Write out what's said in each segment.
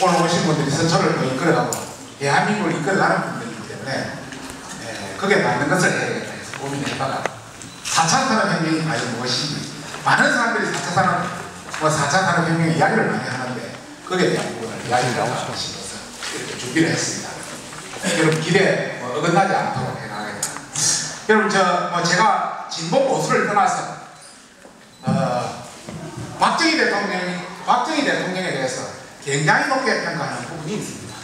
오늘 오신 분들이 선초를 또 이끌어가고 대한민국을 이끌어가는 분들이기 때문에 예, 그게 맞는 것을 해야겠다 해서 고민해봐가 4차 산업혁명이 과연 무엇인지 많은 사람들이 4차 산업, 뭐 4차 산업혁명 이야기를 많이 하는데 거기에 대한 부분을 이야기를 하고 싶어서 이렇게 준비를 했습니다. 여러분 기대 뭐 어긋나지 않도록 해나가겠다. 여러분 저 뭐 제가 진보 보수를 떠나서 어, 박정희 대통령이 박정희 대통령에 대해서 굉장히 높게 평가하는 부분이 있습니다.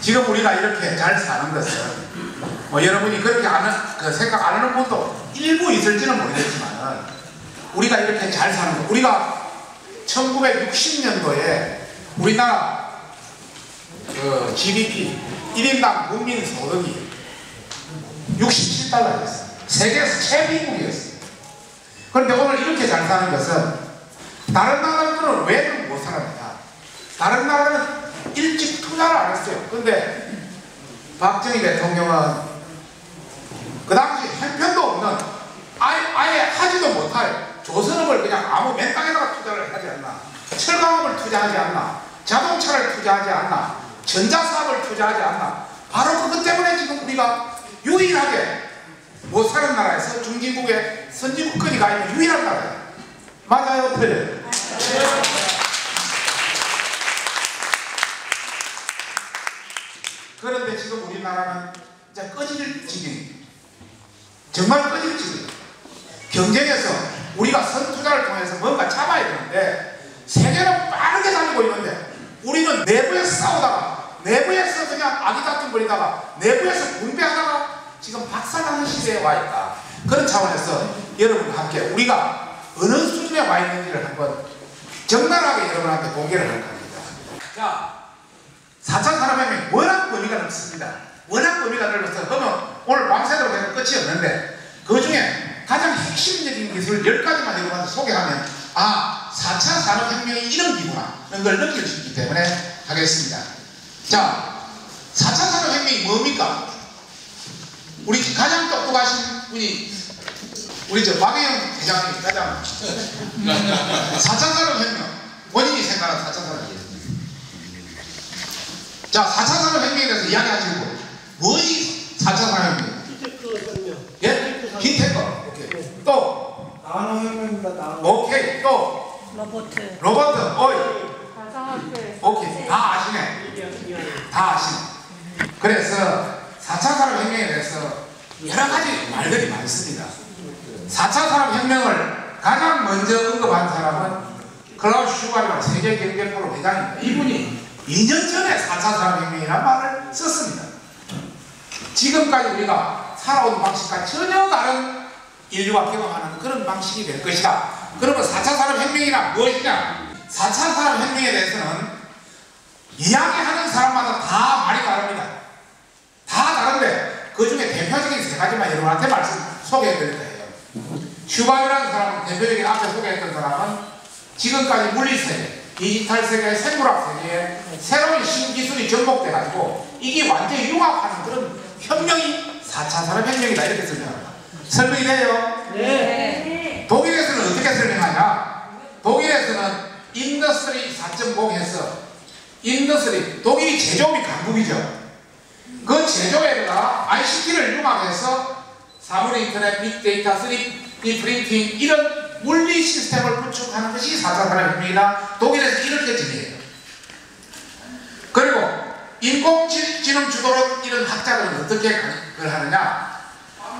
지금 우리가 이렇게 잘 사는 것은 뭐 여러분이 그렇게 아는 그 생각 안 하는 분도 일부 있을지는 모르겠지만 우리가 이렇게 잘 사는 것 우리가 1960년도에 우리나라 그 GDP 1인당 국민 소득이 67달러였어요. 세계에서 최빈국이었어요. 그런데 오늘 이렇게 잘 사는 것은 다른 나라들은 왜 못 살았냐? 다른 나라는 일찍 투자를 안 했어요. 근데 박정희 대통령은 그 당시 형편도 없는 아예, 아예 하지도 못할 조선업을 그냥 아무 맨 땅에다가 투자를 하지 않나 철강업을 투자하지 않나 자동차를 투자하지 않나 전자사업을 투자하지 않나. 바로 그것 때문에 지금 우리가 유일하게 못 사는 나라에서 중진국의 선진국까지 가 있는 유일한 나라예요. 맞아요 틀려요 그런데 지금 우리나라는 이제 꺼질 지경 정말 꺼질 지경 경쟁에서 우리가 선투자를 통해서 뭔가 잡아야 되는데 세계는 빠르게 달리고 있는데 우리는 내부에서 싸우다가 내부에서 그냥 아기 다툼 벌이다가 내부에서 분배하다가 지금 박살나는 시대에 와 있다. 그런 차원에서 여러분과 함께 우리가 어느 수준에 와 있는지를 한번 적나라하게 여러분한테 공개를 할 겁니다. 자 4차 산업혁명 워낙 범위가 넓습니다. 워낙 범위가 넓어서 그러면 오늘 밤새도록 해도 끝이 없는데 그 중에 가장 핵심적인 기술 10가지만 여러분한테 소개하면 아 4차 산업혁명이 이런 기구나 이런 걸 느낄 수 있기 때문에 하겠습니다. 자 4차 산업혁명이 뭡니까? 우리 가장 똑똑하신 분이 우리 저 박혜영 회장님 가장 4차 산업혁명 본인이 생각하는 4차 산업혁명 자, 4차 산업혁명에 대해서 이야기하시고 뭐이 4차 산업혁명? 기테크 설명. 예? 기테크. 오케이. 또 나노혁명입니다. 나노. 오케이. 또 로보트, 로버트. 어이. 가상학교, 오케이. 다 아시네. 다 아시네. 그래서 4차 산업혁명에 대해서 여러 가지 말들이 많습니다. 4차 산업혁명을 가장 먼저 언급한 사람은 클라우스 슈가르 세계경제포럼 회장입니다. 이분이 2년 전에 4차 산업혁명이라는 말을 썼습니다. 지금까지 우리가 살아온 방식과 전혀 다른 인류가 경험하는 그런 방식이 될 것이다. 그러면 4차 산업혁명이란 무엇이냐? 4차 산업혁명에 대해서는 이야기하는 사람마다 다 말이 다릅니다. 다 다른데 그 중에 대표적인 세 가지만 여러분한테 말씀 소개해 드릴 거예요. 슈바이라는 사람은 대표적인 앞에 소개했던 사람은 지금까지 물리세계, 디지털 세계, 생물학 세계에 새로운 신기술이 접목돼 가지고 이게 완전히 융합하는 그런 혁명이 4차 산업혁명이다 이렇게 설명합니다. 설명이 돼요? 네. 독일에서는 어떻게 설명하냐? 독일에서는 인더스트리 4.0 해서 인더스트리 독일이 제조업이 강국이죠. 그 제조에다가 ICT를 융합해서 사물 인터넷, 빅데이터, 3D 프린팅 이런 물리 시스템을 구축하는 것이 4차 산업혁명이다. 독일에서 이렇게 정의해요. 그리고 인공지능 주도로 이런 학자들은 어떻게 그걸 하느냐?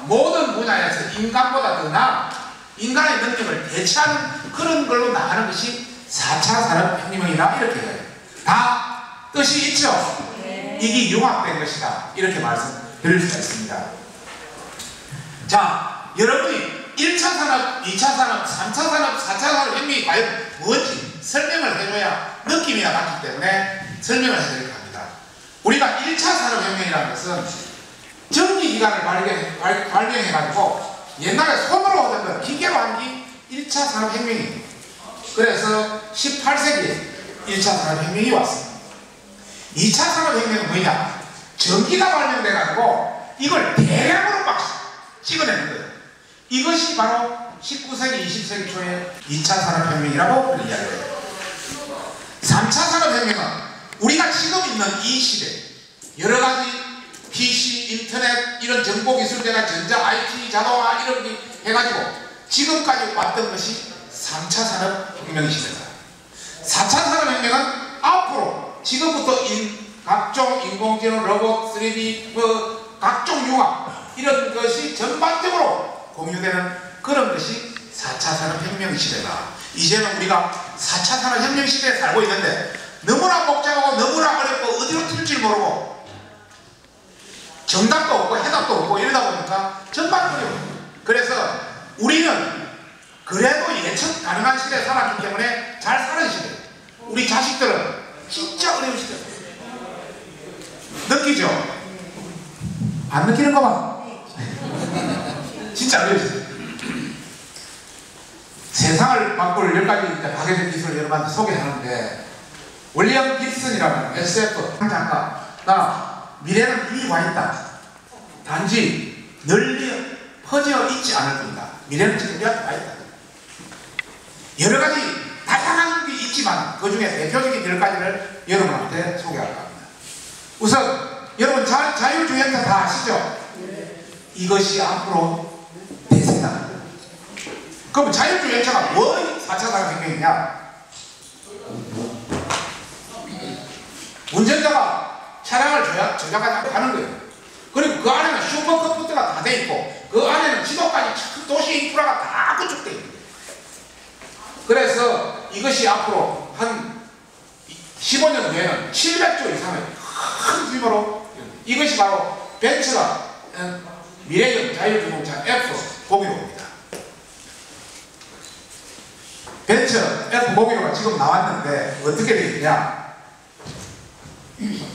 모든 분야에서 인간보다 더 나은 인간의 능력을 대체하는 그런 걸로 나가는 것이 4차 산업혁명이다 이렇게 해요. 다 뜻이 있죠? 이게 융합된 것이다 이렇게 말씀드릴 수가 있습니다. 자 여러분이 1차 산업, 2차 산업, 3차 산업, 4차 산업 혁명이 과연 뭔지 설명을 해줘야 느낌이나 맞기 때문에 설명을 해드릴 겁니다. 우리가 1차 산업 혁명이라는 것은 전기기관을 발견, 발, 발견해가지고 옛날에 손으로 하던 거 기계로 한 게 1차 산업 혁명이에요. 그래서 18세기에 1차 산업 혁명이 왔습니다. 2차 산업 혁명은 뭐냐? 전기가 발명돼가지고 이걸 대량으로 막 찍어내는 거예요. 이것이 바로 19세기, 20세기 초에 2차 산업혁명이라고 이야기해요. 3차 산업혁명은 우리가 지금 있는 이 시대 여러 가지 PC, 인터넷 이런 정보기술대나 전자, IT, 자동화 이런 게 해가지고 지금까지 왔던 것이 3차 산업혁명 시대다. 4차 산업혁명은 앞으로 지금부터 인, 각종 인공지능, 로봇, 3D, 뭐 각종 융합 이런 것이 전반적으로 공유되는 그런 것이 4차 산업혁명 시대다. 이제는 우리가 4차 산업혁명 시대에 살고 있는데 너무나 복잡하고 너무나 어렵고 어디로 튈지 모르고 정답도 없고 해답도 없고 이러다 보니까 전반 어려워요. 그래서 우리는 그래도 예측 가능한 시대에 살았기 때문에 잘 사는 시대. 우리 자식들은 진짜 어려운 시대. 느끼죠? 안 느끼는 거 봐. 진짜 시대. 세상을 바꿀 열 가지 이제 파괴된 기술을 여러분한테 소개하는데 윌리엄 깁슨이라는 SF 작가 나 미래는 이미 와 있다. 단지 널리 퍼져 있지 않을 뿐이다. 미래는 지금 우리한테 와 있다. 여러 가지 다양한 게 있지만 그 중에 대표적인 열 가지를 여러분한테 소개할까 합니다. 우선 여러분 자, 자율주행차 다 아시죠? 이것이 앞으로. 그럼 자율주행차가 뭐 4차 산업혁명이냐? 운전자가 차량을 조작, 조작하지 하는 거예요. 그리고 그 안에는 슈퍼컴퓨터가 다 돼 있고 그 안에는 지도까지 참 도시 인프라가 다 구축돼 있는 거예요. 그래서 이것이 앞으로 한 15년 후에는 700조 이상의 큰 규모로 이것이 바로 벤츠가 어, 미래형 자율주행차 F 공유입니다. 벤츠 F 공유가 지금 나왔는데 어떻게?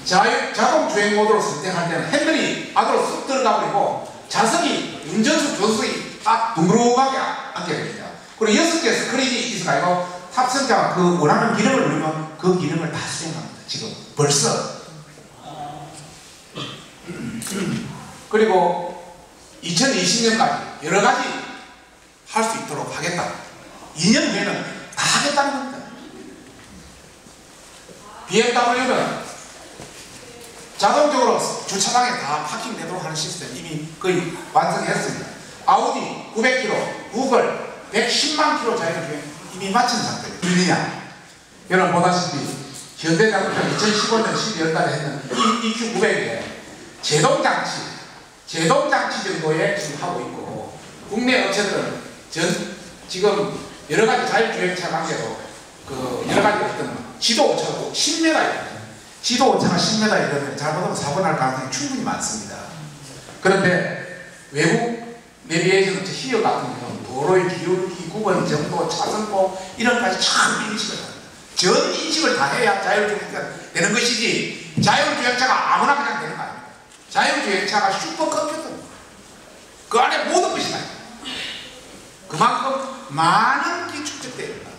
자유, 자동 주행 모드로 선택할 때는 핸들이 안으로 쑥 들어가 버리고 좌석이 운전수 조수석이 딱 둥그러하게 앉게 됩니다. 그리고 여섯 개 스크린이 있어가지고 탑승자가 그 원하는 기능을 누르면 그 기능을 다 수행합니다. 지금 벌써. 그리고 2020년까지 여러 가지 할 수 있도록 하겠다. 2년 후에는 다 하겠다는 겁니다. BMW는 자동적으로 주차장에 다 파킹되도록 하는 시스템 이미 거의 완성했습니다. 아우디 900km, 구글 110만 km 자율주행 이미 마친 상태예요. 밀리냐? 여러분 보다시피 현대자동차 2015년 12월 달에 했는 이 EQ900에 제동장치, 제동장치 정도에 지금 하고 있고 국내 업체들은 전 지금 여러 가지 자율주행차 관계로 그 여러 가지 어떤 지도 오차고 10m 입니다. 지도 오차가 10m 이러면 잘못하면 사고 날 가능성이 충분히 많습니다. 그런데 외국 내비게이션 히어 같은 경우는 도로의 기울 기, 구분, 정도, 차선법 이런 까지 참 인식을 합니다. 전 인식을 다 해야 자율주행차가 되는 것이지 자율주행차가 아무나 그냥 되는 거 아닙니다. 자율주행차가 슈퍼컴퓨터입니다. 그 안에 모든 것이 다. 그만큼 많은 게 축적되어 있다.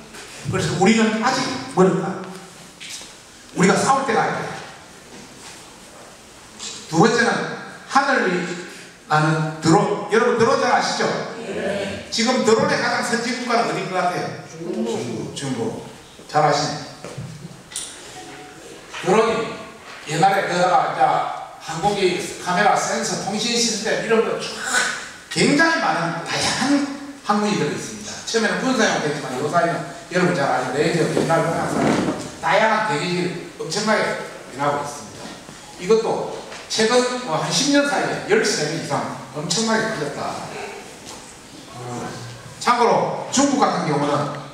그래서 우리는 아직 멀었다. 우리가 싸울 때가 아니다. 두 번째는 하늘이 나는 드론. 여러분 드론 잘 아시죠? 네. 지금 드론의 가장 선진 국가는 어디인 것 같아요? 중국. 중국. 잘 아시네. 드론이 옛날에 그다가 자 항공기 카메라 센서 통신 시스템 이런 거쫙 굉장히 많은 다양한 학문이 들어 있습니다. 처음에는 군사용 됐지만 요 사이는 여러분 잘 아시는 레이저 빛날 방향 다양한 대기질 엄청나게 변하고 있습니다. 이것도 최근 뭐 한 10년 사이에 13배 이상 엄청나게 커졌다. 어, 참고로 중국 같은 경우는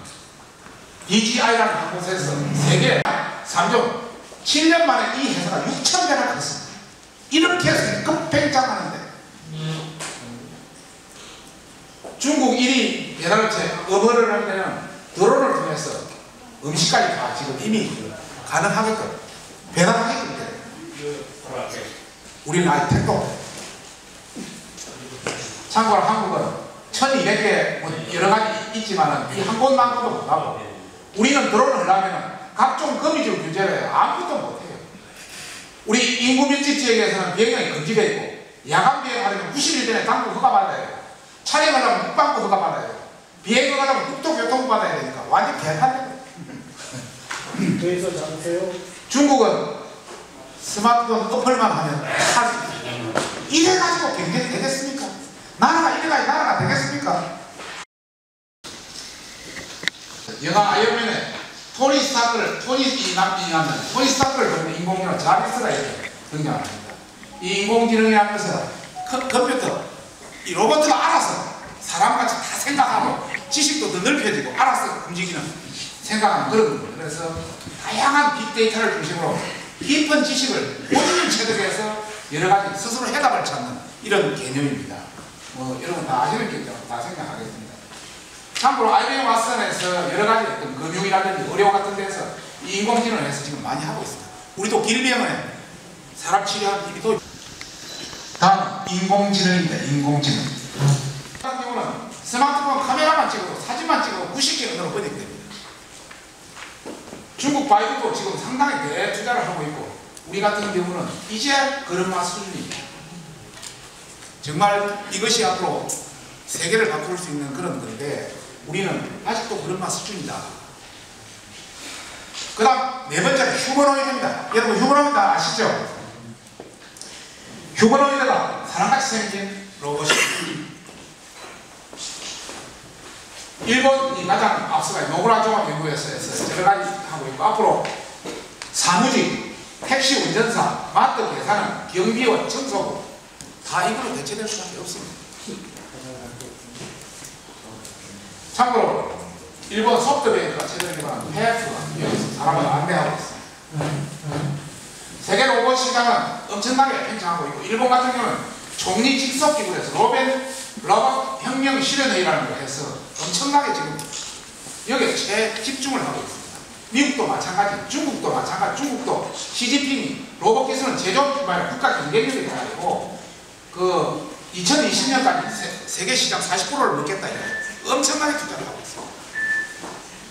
DJI라는 항공사에서 세계 3종 7년 만에 이 회사가 6천 배나 컸습니다. 이렇게 해서 급팽장하는데 중국 1위 배달업체 어버를 할 때는 드론을 통해서 음식까지 다 지금 이미 가능하게끔 배달하게끔 돼요. 우리는 아직 택도. 참고로 한국은 1200개 뭐 여러 가지 있지만 이 한 곳만 곳도 못하고 우리는 드론을 하려면 각종 거미줄 규제를 아무것도 못해요. 우리 인구 밀집 지역에서는 비행이 금지되어 있고 야간 비행하려면 90일 전에 당국 허가 받아야 돼요. 촬영하려면 국방부 허가 받아야 돼요. 비행을 하려면 국토교통부 받아야 되니까 완전 개판된 거예요. 그래서 잡으세요. 중국은 스마트폰 어플만 하면 다 이래 가지고 경쟁이 되겠습니까? 나라가 이래 가지고 나라가 되겠습니까? 영화 아이언맨에 토니 스타크를 토니 이 남편이 하면 토니 스타크를 보는 인공지능 자비스가 이렇게 등장합니다. 이 인공지능이라는 것은 컴- 컴퓨터 이 로봇가 알아서 사람같이 다 생각하고 지식도 더 넓혀지고 알아서 움직이는 생각하는 그런 겁니다. 그래서 다양한 빅데이터를 중심으로 깊은 지식을 본인 체득해서 여러 가지 스스로 해답을 찾는 이런 개념입니다. 뭐 여러분 다 아시는 게 때문에 다 생각하겠습니다. 참고로 IBM 왓슨에서 여러 가지 어떤 금융이라든지 의료 같은 데서 이 인공지능을 해서 지금 많이 하고 있습니다. 우리도 길병원에 사람 치료하는 일이 또 다음 인공지능입니다. 인공지능. 같은 경우는 스마트폰 카메라만 찍어도 사진만 찍어도 90개 언어로 번역됩니다. 중국 바이두도 지금 상당히 대투자를 하고 있고 우리 같은 경우는 이제 그런 맛 수준입니다. 정말 이것이 앞으로 세계를 바꿀 수 있는 그런 건데 우리는 아직도 그런 맛 수준이다. 그 다음 네 번째는 휴머노이드입니다. 여러분 휴머노이드 아시죠? 휴머노이드가 사람같이 생긴 로봇입니다. 일본이 가장 앞서가 노무라 종합 연구에서 해서 여러 가지 하고 있고 앞으로 사무직, 택시 운전사, 마트 계산은 경비원, 청소부 다 이걸로 대체될 수밖에 없습니다. 참고로 일본 소프트뱅크가 최근에 개발한 페프가 여기서 사람을 안내하고 있습니다. 세계 로봇 시장은 엄청나게 팽창하고 있고 일본 같은 경우는 총리 직속 기구에서 로벤 로봇 혁명 실현회의라는 걸 해서 엄청나게 지금 여기에 최 집중을 하고 있습니다. 미국도 마찬가지, 중국도 마찬가지, 중국도 시진핑이 로봇 기술은 제조업 기반의 국가 경쟁력이 돼가지고 그 2020년까지 세, 계 시장 40%를 넘겠다 이래 엄청나게 투자를 하고 있습니다.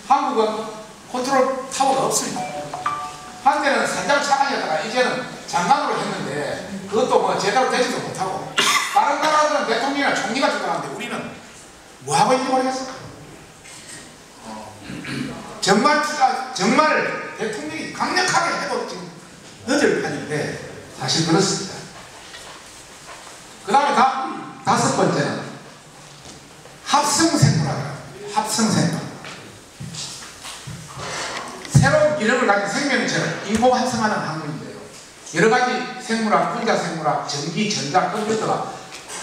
한국은 컨트롤 타워가 없습니다. 한때는 산장 차관이었다가 이제는 장관으로 했는데 그것도 뭐 제대로 되지도 못하고 다른 나라들은 대통령이나 총리가 주장하는데 우리는 뭐 하고 있는지 모르겠어. 어, 정말 정말 대통령이 강력하게 해도 지금 늦을 판인데 사실 그렇습니다. 그 다음에 다, 다섯 번째는 합성생물학이라 합성생물. 기능을 가진 생명체를 인공 합성하는 학문인데요. 여러 가지 생물학, 분자 생물학, 전기, 전자, 컴퓨터가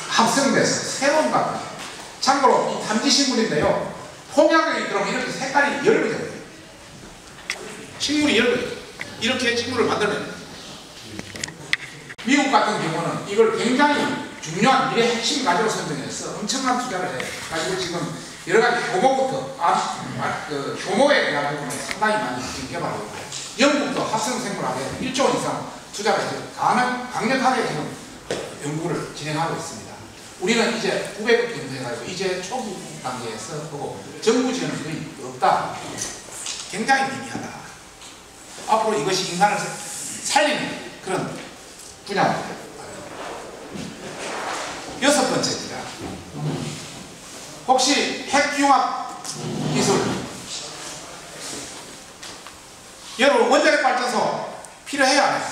합성돼서 새로운 것 참고로 이 탐지식물인데요. 폭약이 들어오면 이렇게 색깔이 열거져요. 식물이 열거져요. 이렇게 식물을 만들면 미국 같은 경우는 이걸 굉장히 중요한 미래 핵심 가지로 선정해서 엄청난 투자를 해. 가지고 지금 여러 가지 효모부터 아, 아, 그 효모에 대한 부분을 상당히 많이 지금 개발하고 있고 영국도 합성생물학에 1조 원 이상 해서 강력, 강력하게 지금 연구를 진행하고 있습니다. 우리는 이제 900억 경제가지고 이제 초기 단계에서 보고 정부 거의 없다. 굉장히 미미하다. 앞으로 이것이 인간을 살리는 그런 분야입니다. 여섯 번째입니다. 혹시 핵융합 기술 여러분 원자력 발전소 필요해요 안 해요?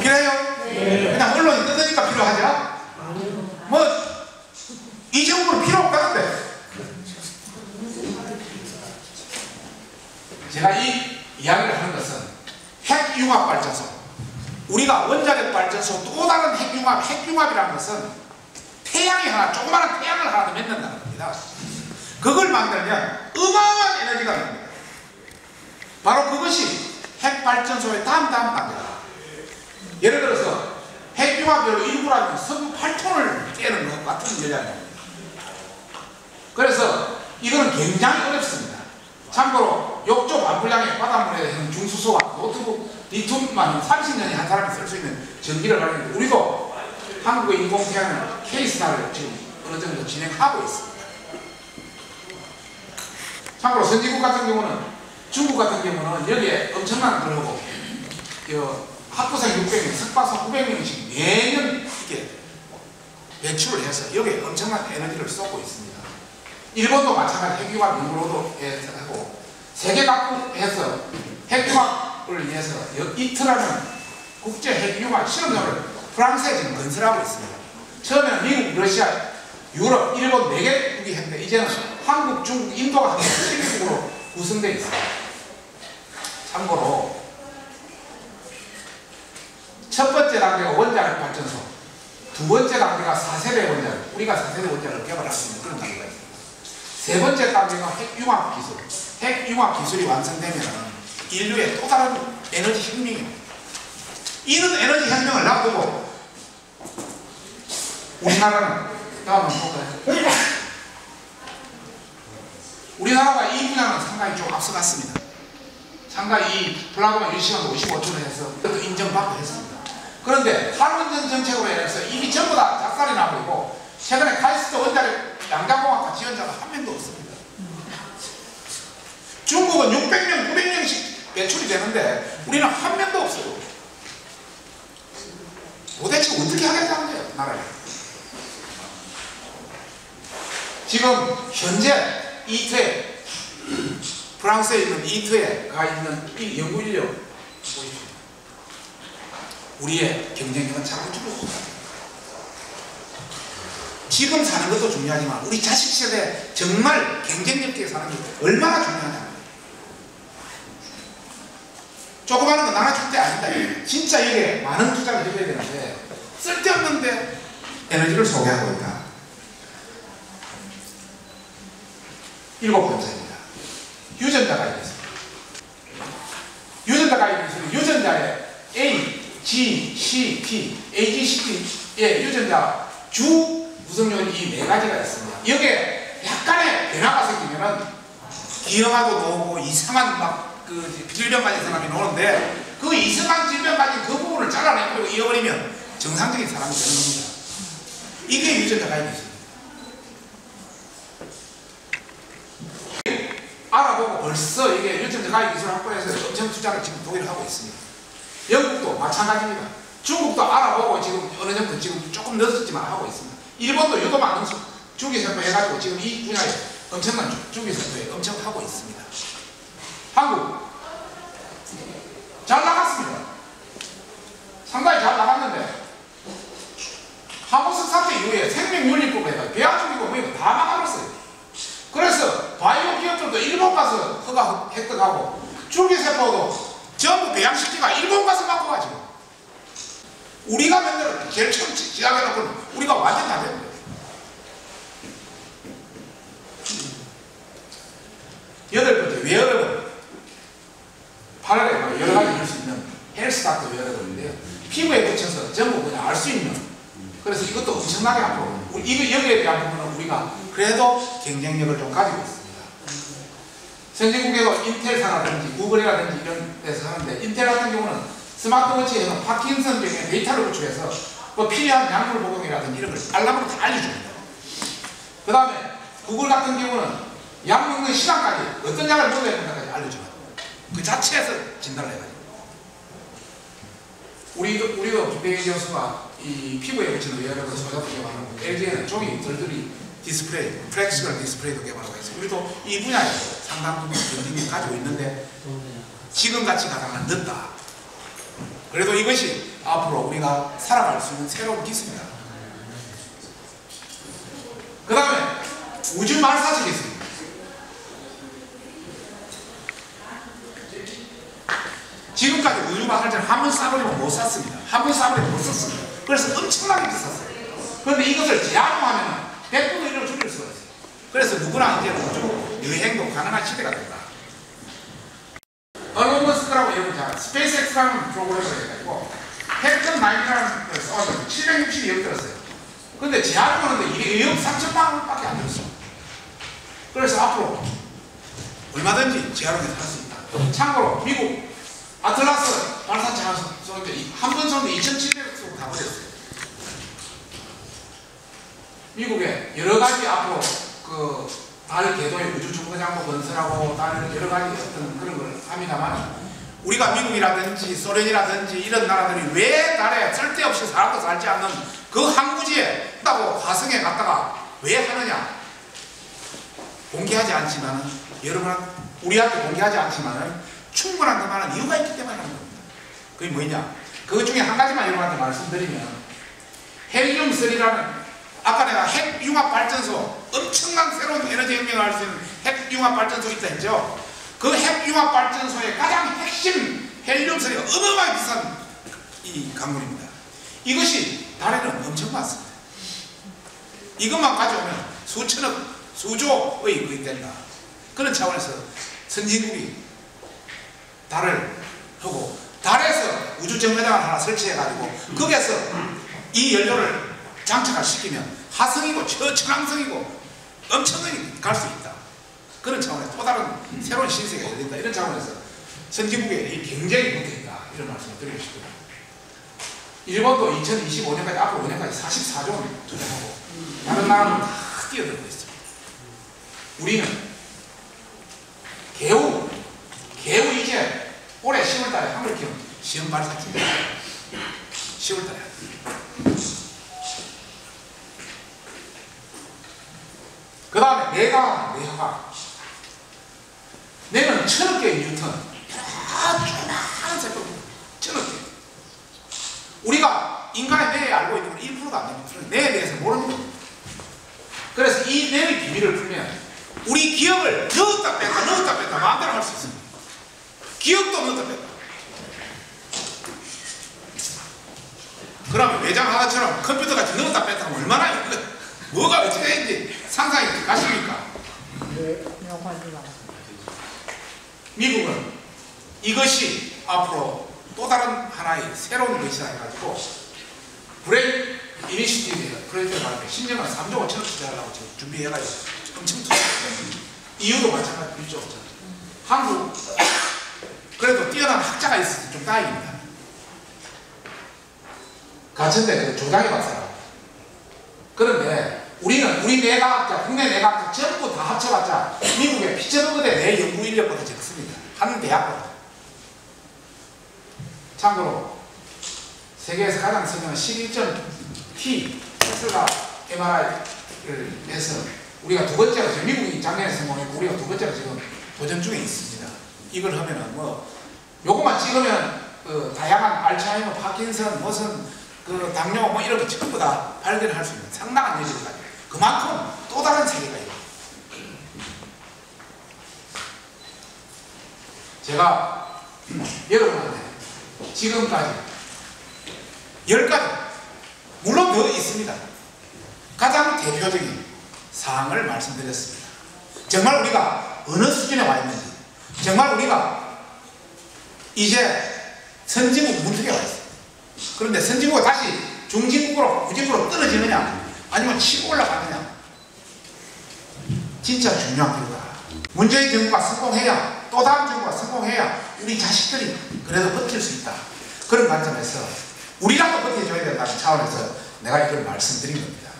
필요해요? 그냥 언론이 뜯으니까 필요하죠? 뭐 이 정도는 필요 없다는데 제가 이 이야기를 하는 것은 핵융합 발전소 우리가 원자력 발전소 또 다른 핵융합 핵융합이라는 것은 태양이 하나 조그마한 태양을 하나 더 맺는다는 겁니다. 그걸 만들면 어마어마한 에너지가 됩니다. 바로 그것이 핵발전소의 다음 다음 단계다. 예를 들어서 핵융합으로 일부라면 성 8톤을 깨는 것 같은 전략입니다. 그래서 이거는 굉장히 어렵습니다. 참고로 욕조 반분량의 바닷물에 있는 중수소와 노트북 리튬만 30년이 한 사람이 쓸 수 있는 전기를 발견했는데 우리도 한국의 인공태양은 케이스타를 지금 어느 정도 진행하고 있습니다. 참고로 선진국 같은 경우는 중국 같은 경우는 여기에 엄청난 그러고 학부생 600명, 석박사 900명씩 매년 이렇게 배출을 해서 여기에 엄청난 에너지를 쏟고 있습니다. 일본도 마찬가지 핵융합 연구로도 하고 세계 각국에서 핵융합을 위해서 여- 이틀하는 국제 핵융합 실험장을 프랑스에 지금 건설하고 있습니다. 처음에는 미국, 러시아, 유럽, 일본 4개국이 했는데 이제는 한국, 중국, 인도가 함께 7개국으로 구성되어 있습니다. 참고로 첫 번째 단계가 원자력 발전소, 두 번째 단계가 4세대 원자력, 우리가 4세대 원자력을 개발할 수 있는 그런 단계가 있습니다. 세 번째 단계가 핵융합 기술. 핵융합 기술이 완성되면 인류의 또 다른 에너지 혁명입니다. 이런 에너지 혁명을 놔두고 우리나라는 다음 한번 볼까요? 우리나라가 이 분야는 상당히 좀 앞서갔습니다. 상당히 이 플라그만 1시간 55초를 해서 인정받고 했습니다. 그런데 탈원전 정책으로 인해서 이미 전부 다 작살이 나고 있고 최근에 카이스트 원자력 양자공학과 지원자가 한 명도 없습니다. 중국은 600명, 900명씩 배출이 되는데 우리는 한 명도 없어요. 도대체 어떻게 하겠다는 거예요, 나라에. 지금 현재 이트에 프랑스에 있는 이트에 가 있는 이 연구 인력 보십시오. 우리의 경쟁력은 자꾸 줄어들고. 지금 사는 것도 중요하지만 우리 자식 세대 정말 경쟁력 있게 사는 게 얼마나 중요하냐. 조그마한 거 나눠줄 때 아니다. 진짜 이게 많은 투자를 해줘야 되는데 쓸데없는데 에너지를 소비하고 있다. 일곱 번째입니다. 유전자가 있습니다. 유전자가 있는 유전자의 A, G, C, T, A, G, C, T의 유전자 주 구성요인 이 네 가지가 있습니다. 여기에 약간의 변화가 생기면은 기형아도 나오고 이상한 막 그 질병 가진 사람이 나오는데 그 이상한 질병 가진 그 부분을 잘라내고 이어버리면 정상적인 사람이 되는 겁니다. 이게 유전자 가입이 있습니다. 알아보고 벌써 이게 유전자 가입 기술 확보해서 엄청 투자를 지금 독일에 하고 있습니다. 영국도 마찬가지입니다. 중국도 알아보고 지금 어느 정도 지금 조금 늦었지만 하고 있습니다. 일본도 유도 많은 주기세포 해가지고 지금 이 분야에 엄청난 주- 주기세포에 엄청 하고 있습니다. 한국 잘 나갔습니다. 상당히 잘 나갔는데 한국석 사태 이후에 생명윤리법을 해가 배아 죽이고 뭐이거 다 막아버렸어요. 그래서 바이오 기업들도 일본 가서 허가 획득하고 줄기세포도 전부 배양시키가 일본 가서 갖고 가지고 우리가 맨날 제일 처음 시- 시작해놓고는 우리가 완전 다 됐는데 여덟 번째 웨어러블 8월에 여러 가지 할 수 있는 헬스 닥터 웨어러블인데요 피부에 붙여서 전부 그냥 알 수 있는 그래서 이것도 엄청나게 앞으로 이거 여기에 대한 부분은 우리가 그래도 경쟁력을 좀 가지고 있습니다. 선진국에도 인텔사라든지 구글이라든지 이런 데서 하는데 인텔 같은 경우는 스마트워치에서 파킨슨 병의 데이터를 구축해서 뭐 필요한 약물 복용이라든지 이런 걸 알람으로 다 알려줍니다. 그 다음에 구글 같은 경우는 약 먹는 시간까지 어떤 약을 먹어야 된다까지 알려줘요. 그 자체에서 진단을 해가지고. 우리도, 우리도 김대기 교수가 이 피부에 붙이는 여러 소자도 개발하고 LG에는 종이 덜덜이 디스플레이, 플렉시컬 디스플레이도 개발하고 있어요. 우리도 이 분야에 상당 부분 경쟁력 가지고 있는데 지금같이 가다가 늦다. 그래도 이것이 앞으로 우리가 살아갈 수 있는 새로운 기술이다. 그 다음에 우주 말사지 기술. 지금까지 우주 말사지를 한번 싸버리면 못 샀습니다. 한 번 싸버리면 못 썼습니다. 그래서 엄청나게 비쌌어요. 그런데 이것을 제한하면 100분의 1로 줄일 수가 있어요. 그래서 누구나 이제 우주 여행도 가능한 시대가 된다. 얼론 머스크라고 여러분 잘 스페이스X라는 프로그램을 해가지고 캡틴 9이라는 걸 써가지고 762억 들었어요. 근데 이게 2억 3천만 원밖에 안 들었어. 그래서 앞으로 얼마든지 제한을 할수 있다. 참고로 미국 아틀라스 발사체 쏘는데 한번 2,700억 쏘고 다 버렸어요. 미국에 여러 가지 앞으로 그 달 궤도의 우주 중거장도 건설하고 다른 여러 가지 어떤 그런 걸 합니다만 우리가 미국이라든지 소련이라든지 이런 나라들이 왜 달에 쓸데없이 사람도 살지 않는 그 항구지에 있다고 화성에 갔다가 왜 하느냐? 공개하지 않지만 여러분 우리한테 공개하지 않지만은 충분한 그만한 이유가 있기 때문에 하는 겁니다. 그게 뭐냐? 그 중에 한 가지만 여러분한테 말씀드리면 3라는 아까 내가 핵융합 발전소 엄청난 새로운 에너지 혁명을 할 수 있는 핵융합 발전소 있다 했죠. 그 핵융합 발전소의 가장 핵심 헬륨 3가 어마어마하게 비싼 이 강물입니다. 이것이 달에는 엄청 많습니다. 이것만 가져오면 수천억, 수조의 그이 된다. 그런 차원에서 선진국이 달을 하고 달에서 우주 정거장을 하나 설치해가지고 거기에서 이 연료를 장착을 시키면 하성이고 저천왕성이고 엄청나게 갈 수 있다. 그런 차원에서 또 다른 새로운 신세가 열린다. 이런 차원에서 이 경쟁이 붙어있다. 이런 말씀을 드리고 싶습니다. 일본도 2025년까지 앞으로 5년까지 44조 원 투자하고 다른 나라는 다 뛰어들고 있습니다. 우리는 개우, 개우 이제 올해 10월달에 한글 키움 시험 발사입니다. 10월달에. 그 다음에 내가, 내가. 내는 천억 개의 뉴턴. 아, 조그마한 세포. 천억 개. 우리가 인간의 뇌에 알고 있는 건 1%도 안 됩니다. 뇌에 대해서 모릅니다. 그래서 이 뇌의 비밀을 풀면 우리 기억을 넣었다 뺐다 넣었다 뺐다 마음대로 할 수 있습니다. 기억도 넣었다 뺐다. 그러면 외장 하나처럼 컴퓨터 같이 넣었다 뺐다 하면 얼마나 이거 뭐가 어떻게 되는지 상상이 가십니까? 네. 미국은 이것이 앞으로 또 다른 하나의 새로운 것이라 해가지고 브레인 이니시티브 프로젝트를 하는데 10년간 3조 5천억 투자하려고 지금 준비해가지고 엄청 투자했어요. 이유도 마찬가지 1조 5천억. 한국 그래도 뛰어난 학자가 있어서 좀 다행입니다. 가천대 그 조장희 박사라고. 그런데 우리는 우리 내과학자, 국내 내과학자 전부 다 합쳐봤자 미국의 피처버그대 내 연구 인력보다 적습니다. 한 대학보다. 참고로 세계에서 가장 쓰는 11.T 테슬라 MRI를 내서 우리가 두 번째로 지금 미국이 작년에 성공했고 우리가 두 번째로 지금 도전 중에 있습니다. 이걸 하면은 뭐 요것만 찍으면 그 다양한 알츠하이머, 파킨슨, 무슨 그 당뇨 뭐 이런 거 전부 다 발견할 수 있는 상당한 여지를 가지고 그만큼 또 다른 세계가 있고 제가 여러분한테 지금까지 열 가지 물론 더 있습니다. 가장 대표적인 사항을 말씀드렸습니다. 정말 우리가 어느 수준에 와 있는지 정말 우리가 이제 선진국 문턱에 와 있습니다. 그런데 선진국이 다시 중진국으로 후진국으로 떨어지느냐 아니면 치고 올라가느냐 진짜 중요한 거다. 문재인 정부가 성공해야 또 다른 정부가 성공해야 우리 자식들이 그래도 버틸 수 있다. 그런 관점에서 우리라도 버텨줘야 된다는 차원에서 내가 이걸 말씀드린 겁니다.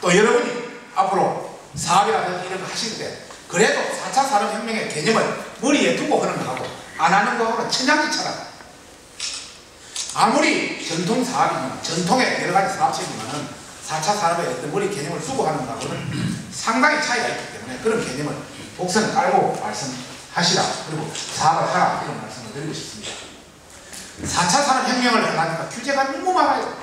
또 여러분이 앞으로 사업이라든지 이런 거 하실 때 그래도 4차 산업혁명의 개념을 머리에 두고 하는 거하고 안 하는 거하고는 천양지차다. 아무리 전통 사업이면 전통의 여러 가지 사업체지만은 4차 산업의 어떤 머리 개념을 두고 하는 거하고는 상당히 차이가 있기 때문에 그런 개념을 복선 깔고 말씀하시라. 그리고 사업을 하라. 이런 말씀을 드리고 싶습니다. 4차 산업혁명을 하려니까 규제가 너무 많아요.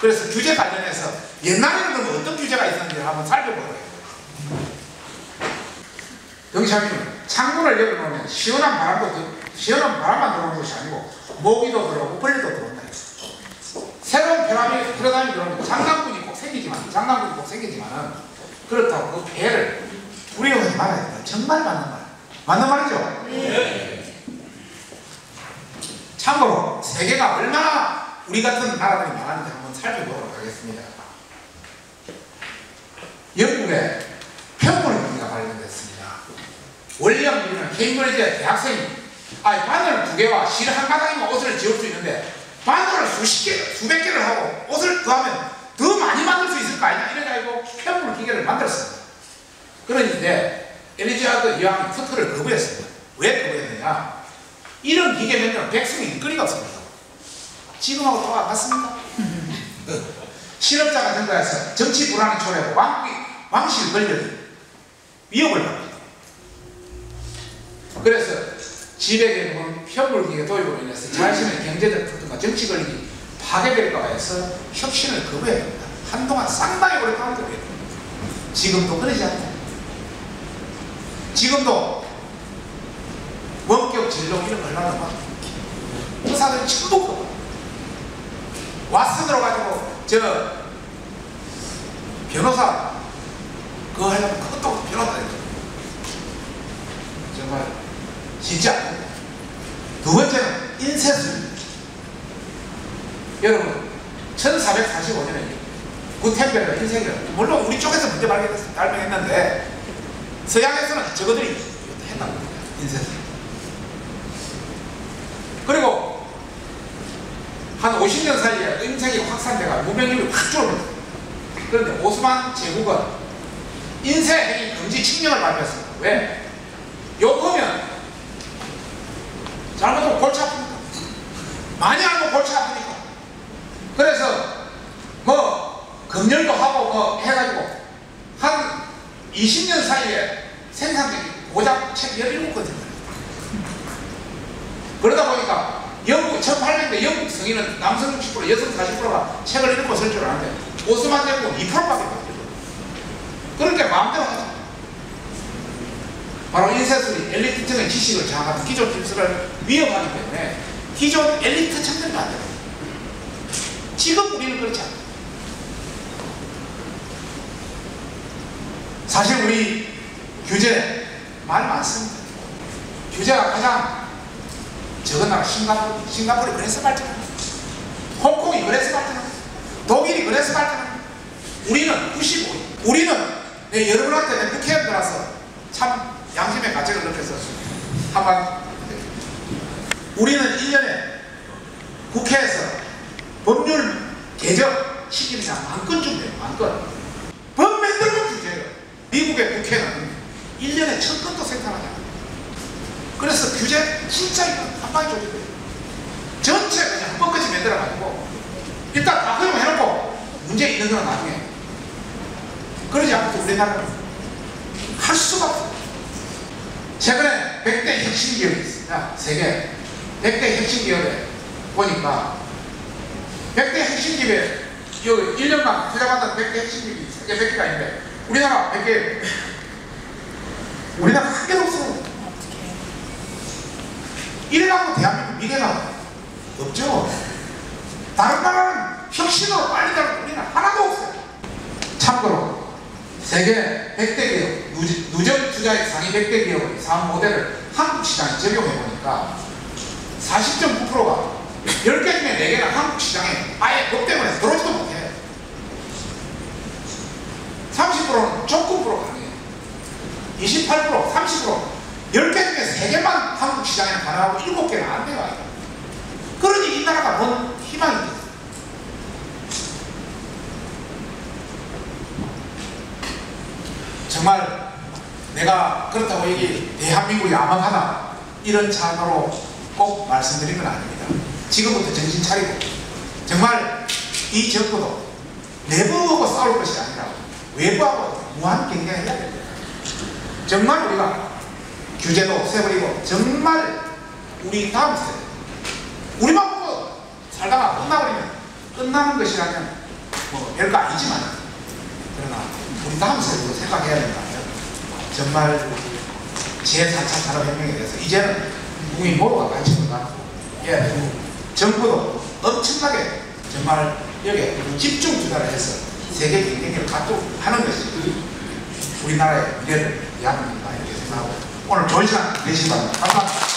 그래서 규제 관련해서 옛날에는 어떤 규제가 있었는지 한번 살펴보도록 해요. 경찰이는 창문을 열어놓으면 시원한 바람도 들- 시원한 바람만 들어오는 것이 아니고 모기도 들어오고 벌레도 들어온다. 새로운 피라미, 피라미드 들어오면 장난꾼이 꼭 생기지만 장난꾼이 꼭 생기지만은 그렇다고 그 배를 두려워하지 말아야 된다. 정말 맞는 말. 맞는 말이죠? 참고로 세계가 얼마나 우리 같은 나라들이 많은지 한번 살펴보도록 하겠습니다. 영국에 편물기가 발견됐습니다. 원령 우리는 케임브리지 대학생이 아니 바늘 두 개와 실 한 가닥이면 옷을 지을 수 있는데 바늘을 수십 개, 수백 개를 하고 옷을 더하면 더 많이 만들 수 있을 거 아니냐 이래 가지고 편물 기계를 만들었습니다. 그런데 엘리자드 여왕이 특허를 거부했습니다. 왜 거부했느냐? 이런 기계 면은 백성이 일거리가 없습니다. 지금하고 똑같습니다. 실업자가 증가해서 정치 불안이 초래하고 왕, 왕실 권력이 위협을 받습니다. 그래서 지배계는 편불기의 도입으로 인해서 자신의 경제적 특권과 정치 권력이 파괴될까 해서 혁신을 거부해야 됩니다. 한동안 상당히 오래 강조해요. 지금도 그러지 않나요? 지금도 원격 진로 이런 걸 하려면 의사들이 그거 왓슨으로 가지고 저 변호사 그거 하려면 그것도 변호사 정말 진짜 두 번째는 인쇄술. 여러분 1445년에 구텐베르가 인쇄를 물론 우리 쪽에서 문제 발견해서 발명했는데 서양에서는 저거들이 했단 말이야 인쇄술. 그리고 한 50년 사이에 인쇄기 확산돼가 무명률이 확 줄어들었어요. 그런데 오스만 제국은 인쇄 행위 금지 칙령을 발표했습니다. 왜? 욕하면 잘못하면 골치 아픕니다. 많이 알면 골치 아프니까. 그래서 뭐 금연도 하고 뭐 해가지고 한 20년 사이에 생산된 고작 책 17권 생겼다. 그러다 보니까 영국 1800년대 영국 성인은 남성 60% 여성 40%가 책을 읽고 쓸 줄 아는데 오스만 제국은 2%밖에 못 읽어. 그러니까 마음대로 하죠. 바로 인쇄술이 엘리트층의 지식을 장악하는 기존 질서를 위협하기 때문에 기존 엘리트 층들도 안 돼요. 지금 우리는 그렇지 않아요. 사실 우리 규제 말 많습니다. 규제가 가장 적은 나라 싱가포르, 싱가포르이 그래서 발전합니다. 홍콩이 그래서 발전합니다. 독일이 그래서 발전합니다. 우리는 95, 우리는 내 여러분한테 내 국회의원들라서 참 양심의 가책을 느껴서 한번 우리는 1년에 국회에서 법률 개정 시키는 만건 준대요 만건 법 만들고 미국의 국회는 1년에 천 건도 생산하잖아요. 그래서 규제 진짜 한 방에 조져돼요. 전체 그냥 한 번까지 만들어 가지고 일단 다 허용해놓고 문제 있는 건 나중에. 그러지 않고 우리나라는 할 수가 없어요. 최근에 100대 혁신 기업이 있습니다. 세계 100대 혁신 기업에 보니까 100대 혁신 기업에 여기 1년간 투자받은 100대 혁신 기업이 세계 100개가 있는데 우리나라 100개 우리나라 한 개도 없어. 이래갖고 대한민국 미래가 없죠. 다른 나라는 혁신으로 빨리 가는 우리는 하나도 없어요. 참고로 세계 100대 기업, 누- 누적 투자액 상위 100대 기업의 사업 모델을 한국 시장에 적용해 보니까 40.9%가 10개 중에 4개는 한국 시장에 아예 법 때문에 들어오지도 못해. 30%는 조건부로 가능해요. 28%, 30%, 10개 중에 3개만 한국 시장에 가능하고 7개는 안 돼요. 그러니 이 나라가 뭔 희망이 있겠어요. 정말 내가 그렇다고 여기 대한민국이 야망하다 이런 차원으로 꼭 말씀드린 건 아닙니다. 지금부터 정신 차리고 정말 이 정부도 내부하고 싸울 것이 아니라 외부하고 무한 경쟁해야 됩니다. 정말 우리가 규제도 없애버리고 정말 우리 다음 세대 우리만 보고 살다가 끝나버리면 끝나는 것이라면 뭐 별거 아니지만 그러나 우리 다음 세대도 생각해야 된다. 정말 제4차 산업혁명에 대해서 이제는 국민 모두가 관심을 갖고 해야 되고 정부도 엄청나게 정말 여기에 집중 투자를 해서 세계 경쟁력을 갖도록 하는 것이 우리나라의 미래를 위한 겁니다. 이렇게 생각하고 오늘 좋은 시간 되시기 바랍니다. 감사합니다.